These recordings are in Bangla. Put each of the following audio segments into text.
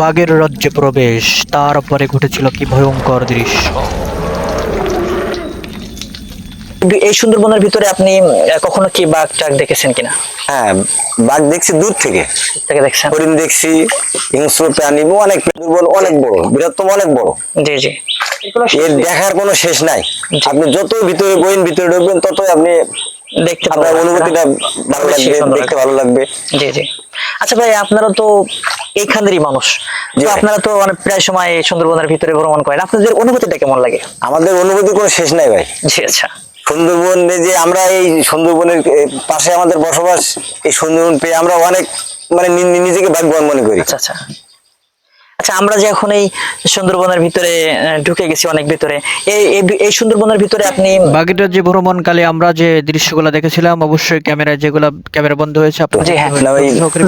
বাঘের রাজ্যে প্রবেশ। তারপরে ঘটেছিল কি ভয়ঙ্কর দৃশ্য? এই সুন্দরবনের ভিতরে আপনি কখনো কি বাঘ টাক দেখেছেন কিনা? হ্যাঁ বাঘ দেখছি দূর থেকে। থেকে দেখছেন? হরিণ দেখছি হিংস্র প্রাণী অনেক দুর্বল অনেক বড় বৃহত্তম অনেক বড়। জি জি। এর দেখার কোনো শেষ নাই। আপনি যত ভিতরে বইন ভিতরে ঢুকবেন ততই আপনি দেখতে আপনার অনুভূতিটা ভালো লাগবে দেখতে ভালো লাগবে। জি জি। আচ্ছা ভাই আপনারা তো এইখানেরই মানুষ। তো আপনারা তো মানে প্রায় সময় সুন্দরবনের ভিতরে ভ্রমণ করেন। আপনাদের অনুভূতিটা কেমন লাগে? আমাদের অনুভূতি কোনো শেষ নাই ভাই। জি আচ্ছা। সুন্দরবনে যে আমরা এই সুন্দরবনের পাশে আমাদের বসবাস এই সুন্দরবন পেয়ে আমরা অনেক মানে নিজেকে ভাগ্যবান মনে করি। আচ্ছা আচ্ছা। আচ্ছা আমরা যে এখন এই সুন্দরবনের ভিতরে ঢুকে গেছি অনেক ভিতরে এই এই- সুন্দরবনের ভিতরে আপনি বাঘের রাজ্যে ভ্রমণকালে আমরা যে দৃশ্যগুলো দেখেছিলাম অবশ্যই ক্যামেরায় যেগুলো ক্যামেরা বন্ধ হয়েছে হ্যাঁ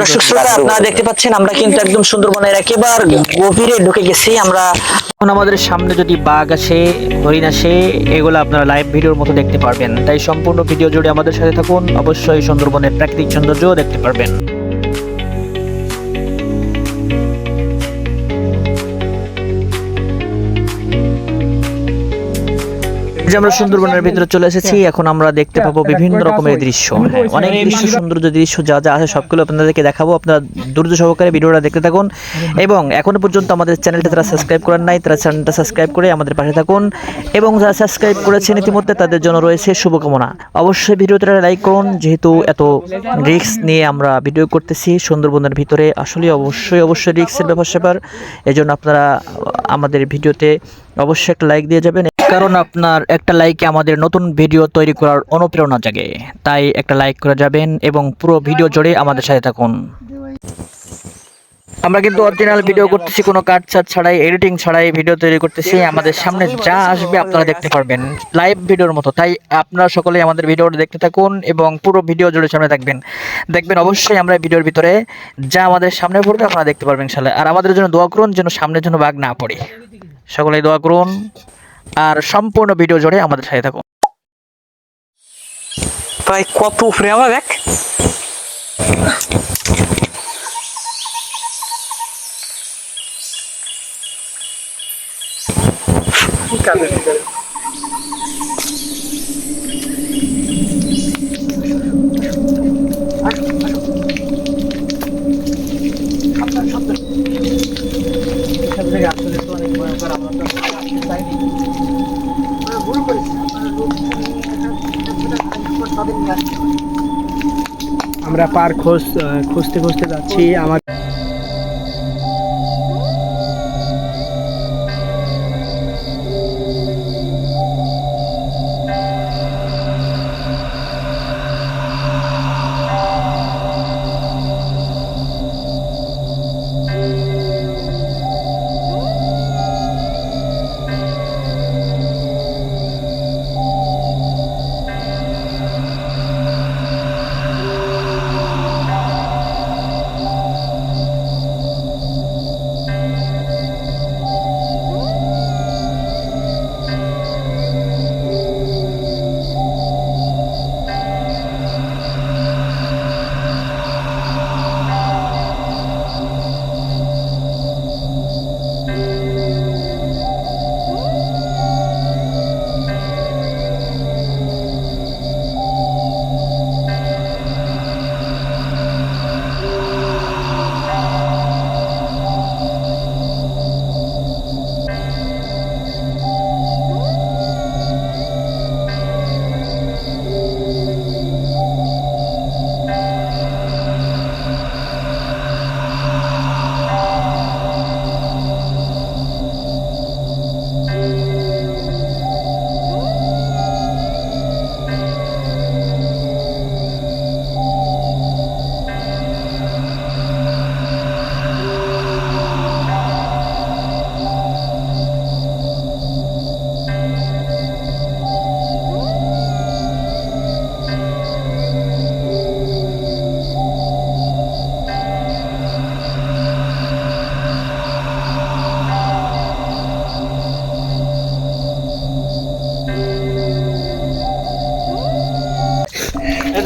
দর্শক শ্রোতা আপনারা দেখতে পাচ্ছেন আমরা কিন্তু একদম সুন্দরবনের একেবারে গভীরে ঢুকে গেছি আমরা এখন আমাদের সামনে যদি বাঘ আসে হরিণ আসে এগুলো আপনারা লাইভ ভিডিওর মতো দেখতে পারবেন। তাই সম্পূর্ণ ভিডিও জুড়ে আমাদের সাথে থাকুন অবশ্যই সুন্দরবনের প্রাকৃতিক সৌন্দর্যও দেখতে পারবেন। যে আমরা সুন্দরবনের ভিতরে চলে এসেছি এখন আমরা দেখতে পাবো বিভিন্ন রকমের দৃশ্য। হ্যাঁ, অনেক দৃশ্য সৌন্দর্য দৃশ্য যা যা আছে সবগুলো আপনাদেরকে দেখাবো। আপনারা ধৈর্য সহকারে ভিডিওটা দেখতে থাকুন। এবং এখনও পর্যন্ত আমাদের চ্যানেলটা যারা সাবস্ক্রাইব করেন নাই তারা চ্যানেলটা সাবস্ক্রাইব করে আমাদের পাশে থাকুন। এবং যারা সাবস্ক্রাইব করেছেন ইতিমধ্যে তাদের জন্য রয়েছে শুভকামনা। অবশ্যই ভিডিওটা লাইক করুন যেহেতু এত রিস্ক নিয়ে আমরা ভিডিও করতেছি সুন্দরবনের ভিতরে। আসলে অবশ্যই অবশ্যই রিস্কের ব্যাপার স্যাপার। এই জন্য আপনারা আমাদের ভিডিওতে অবশ্যই একটা লাইক দিয়ে যাবেন কারণ আপনার একটা লাইকে আমাদের নতুন ভিডিও তৈরি করার অনুপ্রেরণা জাগে। তাই একটা লাইক করে যাবেন এবং পুরো ভিডিও জুড়ে আমাদের সাথে থাকুন। আমরা কিন্তু অরিজিনাল ভিডিও করতেছি, কোনো কাট ছাট ছাড়াই এডিটিং ছাড়াই ভিডিও তৈরি করতেছি। আমাদের সামনে যা আসবে আপনারা দেখতে পারবেন লাইভ ভিডিওর মতো। তাই আপনারা সকলেই আমাদের ভিডিওটা দেখতে থাকুন এবং পুরো ভিডিও জুড়ে সামনে থাকবেন। দেখবেন অবশ্যই আমরা ভিডিওর ভিতরে যা আমাদের সামনে পড়বে আপনারা দেখতে পারবেন ইনশাল্লাহ আর আমাদের জন্য দোয়া করুন যেন সামনের জন্য বাঘ না পড়ে। সকলেই দোয়া করুন। আর সম্পূর্ণ ভিডিও জুড়ে আমাদের সাথে থাকুন। প্রায় কত উপরে আমার দেখ আমরা পার খোঁজ খুঁজতে খুঁজতে যাচ্ছি। আমার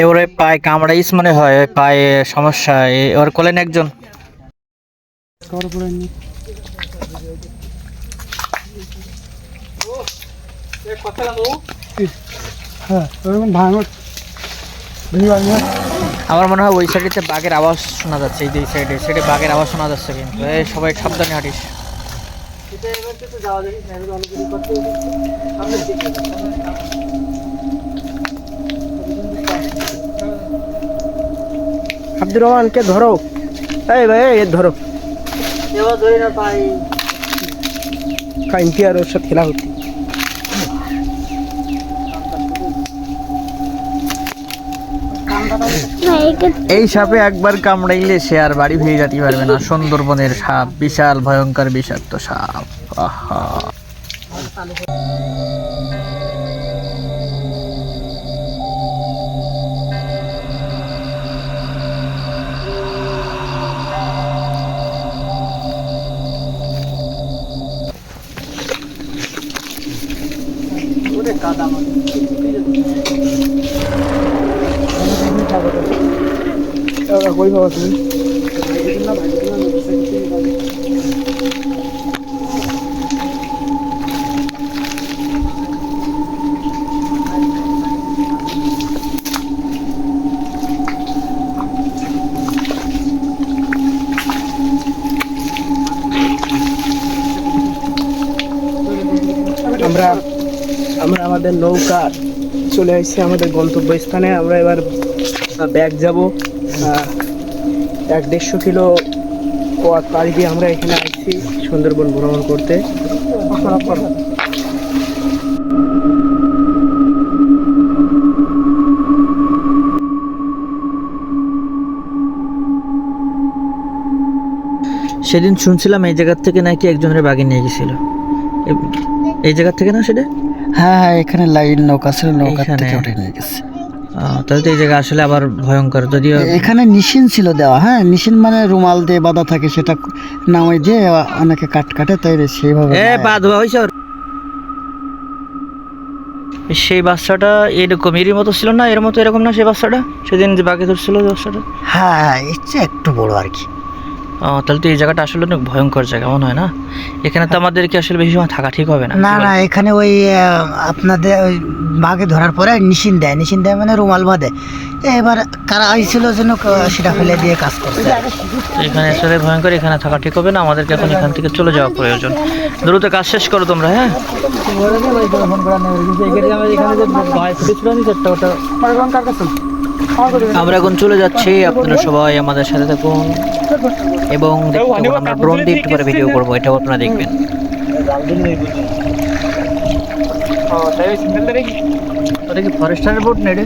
এবারে পায়ে কামড়াইস মনে হয় পায়ে সমস্যা ওর কোলেন একজন। আমার মনে হয় ওই সাইডেতে বাঘের আওয়াজ শোনা যাচ্ছে, এই যে সাইডে সাইডে বাঘের আওয়াজ শোনা যাচ্ছে কিন্তু সবাই সাবধানে হাঁটিস। আব্দুর রহমানকে ধরো। এই ভাই এই ধরো। কাইন্তি আর ওর সাথে খেলা হচ্ছে। এই সাপে একবার কামড়াইলে সে আর বাড়ি ফিরে যেতে পারবে না। সুন্দরবনের সাপ বিশাল ভয়ঙ্কর বিষাক্ত সাপ। আহা। আমরা আমরা আমাদের নৌকা চলে এসেছি আমাদের গন্তব্যস্থানে। আমরা এবার ব্যাগ যাব। এক দেড়শো কিলো পথ পাড়ি দিয়ে আমরা এখানে আসছি সুন্দরবন ভ্রমণ করতে। সেদিন শুনছিলাম এই জায়গার থেকে নাকি একজনের বাগে নিয়ে গেছিল। এই জায়গার থেকে না সেটা? হ্যাঁ হ্যাঁ এখানে লাইন নৌকা ছিল নৌকা থেকে উঠে নিয়ে গেছে। তাহলে তো এই জায়গা আসলে আবার ভয়ঙ্কর যদিও এখানে নিশিন ছিল দেওয়া হ্যাঁ? নিশিন মানে রুমাল দিয়ে বাঁধা থাকে সেটা নামাই দিয়ে অনেকে কাট কাটে তাই সেইভাবে এ বাঁধবা পা হয়েছে সেই বাচ্চাটা এরকম এরই মতো ছিল না? এর মতো এরকম না সেই বাচ্চাটা? সেদিন যে বাঘে ধরছিল বাচ্চাটা? হ্যাঁ ইচ্ছে একটু বড় আর কি। তাহলে তো এই জায়গাটা আসলে অনেক ভয়ঙ্কর জায়গা মনে হয় না? এখানে তো আমাদেরকে আসলে বেশি সময় থাকা ঠিক হবে না? না না এখানে ওই আপনাদের ওই বাঘে ধরার পরে নিশিন দেয়। নিশিন দেয় মানে রুমাল বাঁধে। এবার কারা আইছিল যেন সেটা ফেলে দিয়ে কাজ করছে। তো এখানে আসলে ভয়ঙ্কর এখানে থাকা ঠিক হবে না আমাদেরকে এখন এখান থেকে চলে যাওয়া প্রয়োজন। দ্রুত কাজ শেষ করো তোমরা হ্যাঁ? আমরা এখন চলে যাচ্ছি আপনারা সবাই আমাদের সাথে থাকুন। এবং আমরা ড্রোন দিয়ে একটু পরে ভিডিও করব এটাও আপনারা দেখবেন। ওটা কি ফরেস্টারের বোট নেই রে।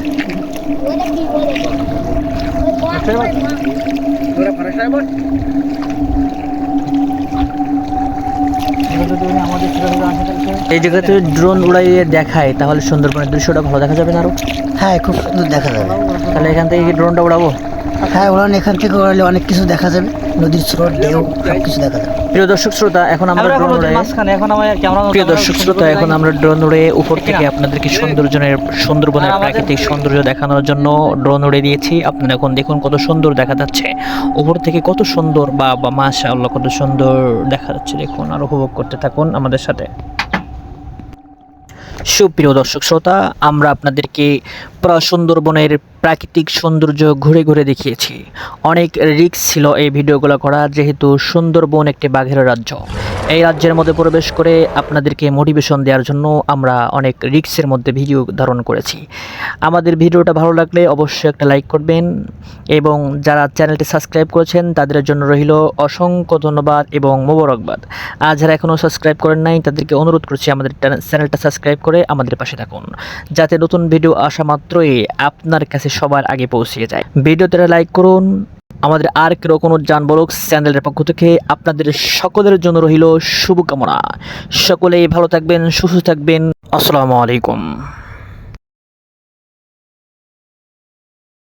এই জায়গাতে ড্রোন উড়াইয়ে দেখায় তাহলে সুন্দরবনের দৃশ্যটা ভালো দেখা যাবে না আরও? হ্যাঁ খুব সুন্দর দেখা যাবে। তাহলে এখান থেকে কি ড্রোনটা উড়াবো? হ্যাঁ ওখানে এখান থেকে উড়ালে অনেক কিছু দেখা যাবে। নদীর স্রোত ঢেউ সব কিছু দেখা যাবে। প্রিয় দর্শক শ্রোতা এখন আমরা ড্রোন উড়ে প্রিয় দর্শক শ্রোতা এখন আমরা ড্রোন উড়ে উপর থেকে আপনাদেরকে সৌন্দর্যের সুন্দরবনের প্রাকৃতিক সৌন্দর্য দেখানোর জন্য ড্রোন উড়ে দিয়েছি। আপনারা এখন দেখুন কত সুন্দর দেখা যাচ্ছে। উপর থেকে কত সুন্দর বা বা মাশাআল্লাহ কত সুন্দর দেখা যাচ্ছে। দেখুন আর উপভোগ করতে থাকুন আমাদের সাথে। সুপ্রিয় দর্শক শ্রোতা, আমরা আপনাদেরকে সুন্দরবনের প্রাকৃতিক সৌন্দর্য ঘুরে ঘুরে দেখিয়েছি। অনেক রিক্স ছিল এই ভিডিওগুলো করা যেহেতু সুন্দরবন একটি বাঘের রাজ্য। এই রাজ্যের মধ্যে প্রবেশ করে আপনাদেরকে মোটিভেশন দেওয়ার জন্য আমরা অনেক রিস্কের মধ্যে ভিডিও ধারণ করেছি। আমাদের ভিডিওটা ভালো লাগলে অবশ্যই একটা লাইক করবেন এবং যারা চ্যানেলটি সাবস্ক্রাইব করেছেন, তাদের জন্য রইল অসংখ্য ধন্যবাদ এবং মোবারকবাদ। আর যারা এখনও সাবস্ক্রাইব করেন নাই, তাদেরকে অনুরোধ করছি আমাদের চ্যানেলটা সাবস্ক্রাইব করে আমাদের পাশে থাকুন। যাতে নতুন ভিডিও আসা মাত্রই আপনার কাছে সবার আগে পৌঁছে যায়। ভিডিওতে লাইক করুন আমাদের আর কেউ কোনো যান বলক চ্যানেলের পক্ষ থেকে আপনাদের সকলের জন্য রহিল শুভকামনা। সকলেই ভালো থাকবেন, সুস্থ থাকবেন। আসসালামু আলাইকুম।